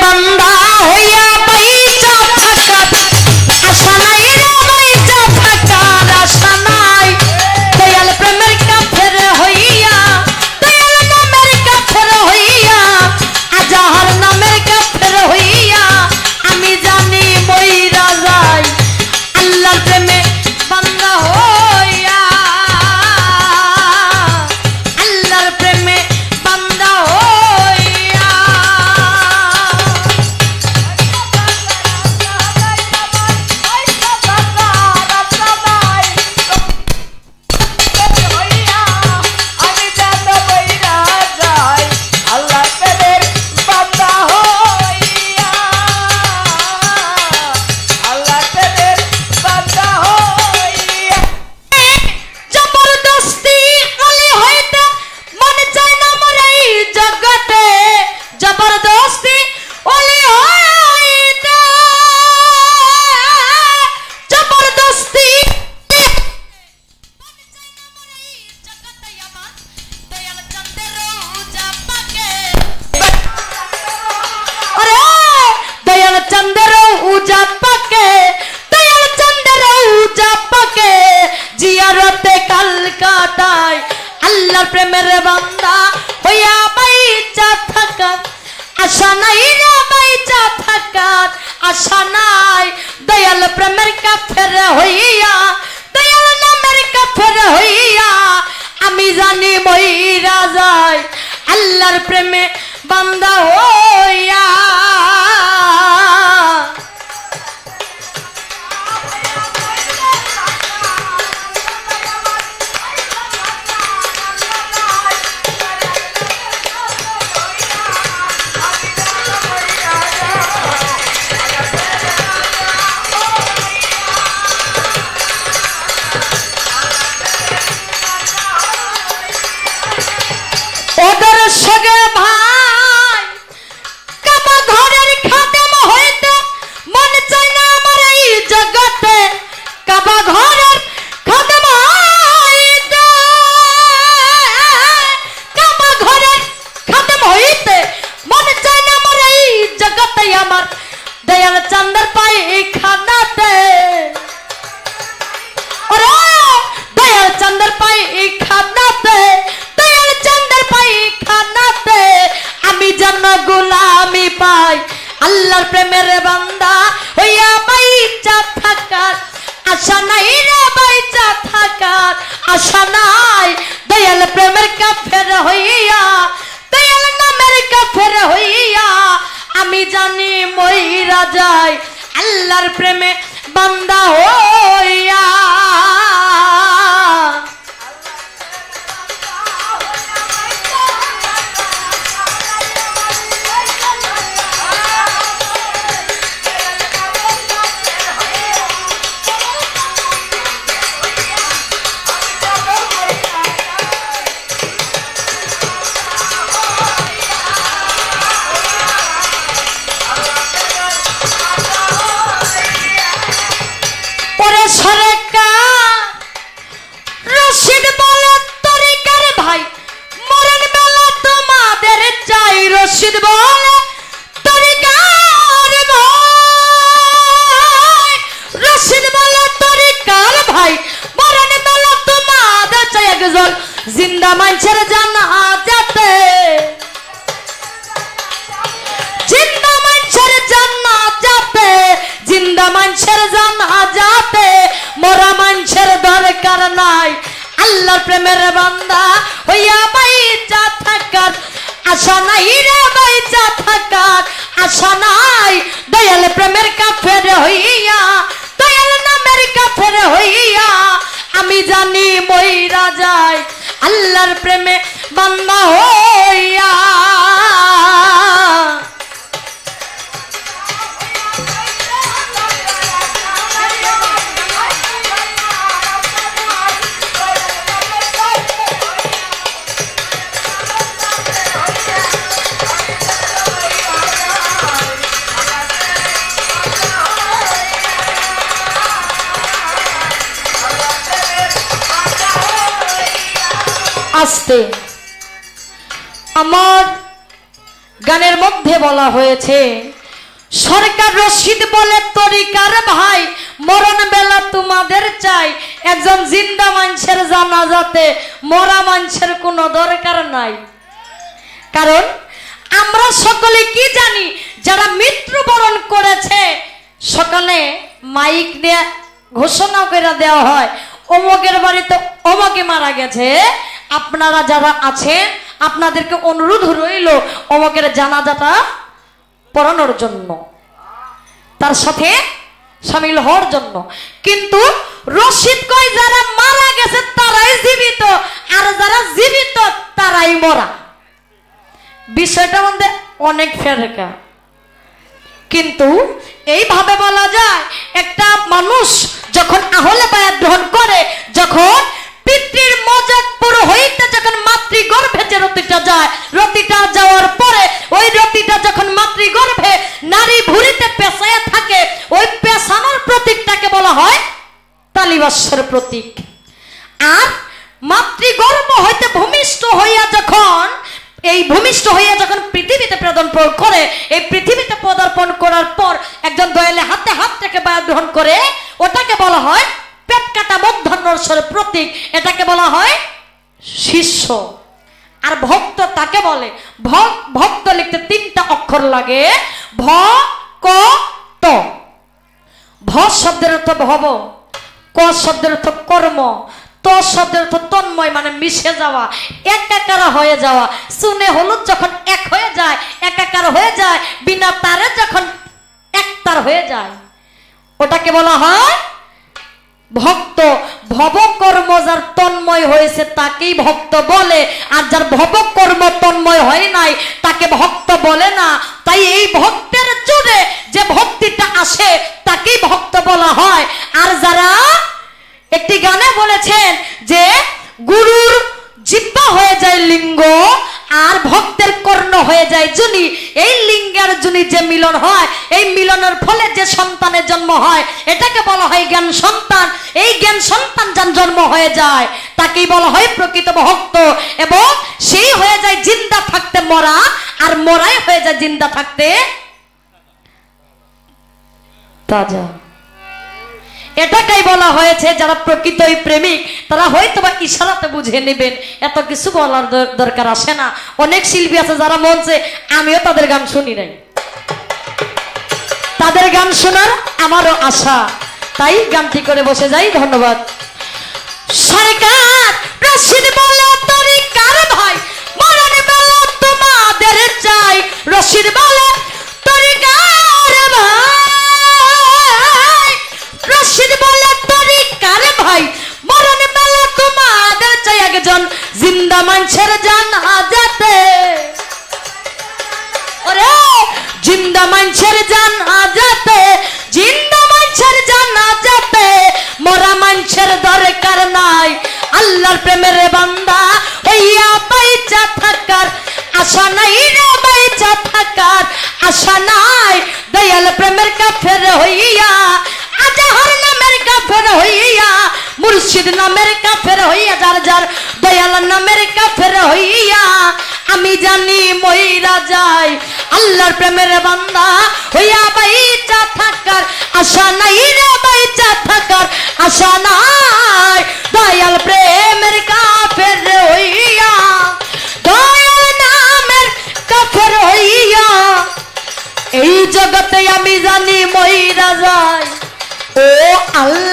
বান্দা আল্লাহর প্রেমের বান্দা, হইয়া বাইচা থাকা। আশা নাই রে বাইচা থাকার, আশা নাই। দয়াল প্রেমের কাফের হইয়া, দয়াল নামের কাফের হইয়া, আমি জানি মইরা যায়। আল্লাহর প্রেমে বান্দা হইয়া জিন্দা মানুষের জানা যাতে জিন্দা মানুষের জান্নাত যাতে জিন্দা মানুষের জান্নাত যাতে মরা মানুষের দরকার নাই। আল্লাহর প্রেমের বান্দা হইয়া বাইচা থাকার আশা থাকার নাই। দয়াল প্রেমের কাফের হইয়া, দয়াল নামের কাফের হইয়া, আমি জানি মইরা যায়। আল্লাহর প্রেমে বান্দা হইয়া। আসতে। আমার গানের মধ্যে বলা হয়েছে, সরকার রশিদ বলে, তরিকার ভাই, মরণ বেলা তোমাদের চাই। একজন জিন্দা মানুষের জানা যাতে মরা মানুষের কোনো দরকার নাই। কারণ আমরা সকলে কি জানি, যারা মৃত্যুবরণ করেছে, সকালে মাইক দিয়ে ঘোষণা করে দেওয়া হয়, অমকের বাড়িতে অমকে মারা গেছে। আপনারা যারা আছেন, আপনাদেরকে অনুরোধ রইল অমকের জানাজাটা পড়ানোর জন্য, তার সাথে সামিল হওয়ার জন্য। কিন্তু রশিদ কই যারা মারা গেছে তারাই জীবিত, আর যারা জীবিত তারাই মরা। বিষয়টা মধ্যে অনেক ফেরকা। কিন্তু এইভাবে বলা যায়, একটা মানুষ যখন আহলে বায়াত গ্রহণ করে, যখন রতিটা যায়, রতিটা যাওয়ার পরে ওই রতিটা যখন মাতৃগর্ভে নারী ভুরিতে পেশায় থাকে, ওই পেশানোর প্রতীকটাকে বলা হয় তালিবাস্যের প্রতীক। আর মাতৃগর্ভ হইতে ভূমিষ্ঠ হইয়া যখন, এই ভূমিষ্ঠ হইয়া যখন পৃথিবীতে পদার্পণ করে, এই পৃথিবীতে পদার্পণ করার পর একজন দয়ালে হাতে হাত থেকে বায়ু গ্রহণ করে, ওটাকে বলা হয় পেট কাটা মধ্যাহ্নস্বরের প্রতীক। এটাকে বলা হয় শিষ্য। আর ভক্ত তাকে বলে ভক্ত লিখতে তিনটা অক্ষর লাগে। ভ ক ত। ভ শব্দের অর্থ ভব, ক শব্দের অর্থ কর্ম, ত শব্দের অর্থ তন্ময় মানে মিশে যাওয়া, একাকার হয়ে যাওয়া। শুনে হলুদ যখন এক হয়ে যায়, একাকার হয়ে যায়, বিনা তারে যখন একতার হয়ে যায়। ওটাকে বলা হয় ভক্ত ভবকর্ম যার তন্ময় হয়েছে তাকেই ভক্ত বলে। আর যার ভবকর্ম তন্ময় হয় নাই, তাকে ভক্ত বলে না। তাই এই ভক্তের জুড়ে যে ভক্তিটা আসে, তাকেই ভক্ত বলা হয়। আর যারা একটি গানে বলেছেন যে, গুরুর জিব্বা হয়ে যায় লিঙ্গ, আর ভক্তের কর্ণ হয়ে যায় জুনি এই জুনি যে মিলন হয়, এই মিলনের ফলে যে সন্তানের জন্ম হয়, এটাকে বলা হয় জ্ঞান সন্তান। এই জ্ঞান সন্তান যার জন্ম হয়ে যায়, তাকেই বলা হয় প্রকৃত ভক্ত। এবং সেই হয়ে যায় জিন্দা থাকতে মরা, আর মরাই হয়ে যায় জিন্দা থাকতে তাজা। এটাকেই বলা হয়েছে, যারা প্রকৃতই প্রেমিক, তারা হয়তো বা ইশারাতে বুঝে নেবেন, এত কিছু বলার দরকার আসে না। অনেক শিল্পী আছে যারা মঞ্চে আমিও তাদের গান শুনি নাই। তাদের গান শোনার আমারও আশা। তাই গানটি করে বসে যাই, ধন্যবাদ। সরকার রশিদ বলে তরিকার ভাই মরণ বেলা রশিদ বলে তরিকার ভাই রশিদ বলে তরিকার ভাই মরণ বেলা তোমাদের চাই। একজন জিন্দা মানুষের জানা যাতে ওরে, জিন্দা মানুষের জানা যাতে জিন্দা মানুষের জানা যাতে মরা মানুষের দরকার নাই। আল্লাহর প্রেমের বান্দা, হইয়া বাইচা থাকার আশা নাই রে, বাইচা থাকার আশা নাই। দয়াল প্রেমের কাফের হইয়া, আজাহর নামের কাফের হইয়া, মুর্শিদ নামের কাফের হইয়া, যার যার দয়াল নামের কাফের হইয়া আমি জানি মইরা যাই আল্লাহর প্রেমের বান্দা হইয়া বাইচা থাকার আশা নাই রে, বাইচা থাকার আশা নাই। দয়াল প্রেমের কাফের হইয়া, দয়াল নামের কাফের হইয়া। এই জগতে আমি জানি মইরা যাই ও আল্লাহর প্রেমে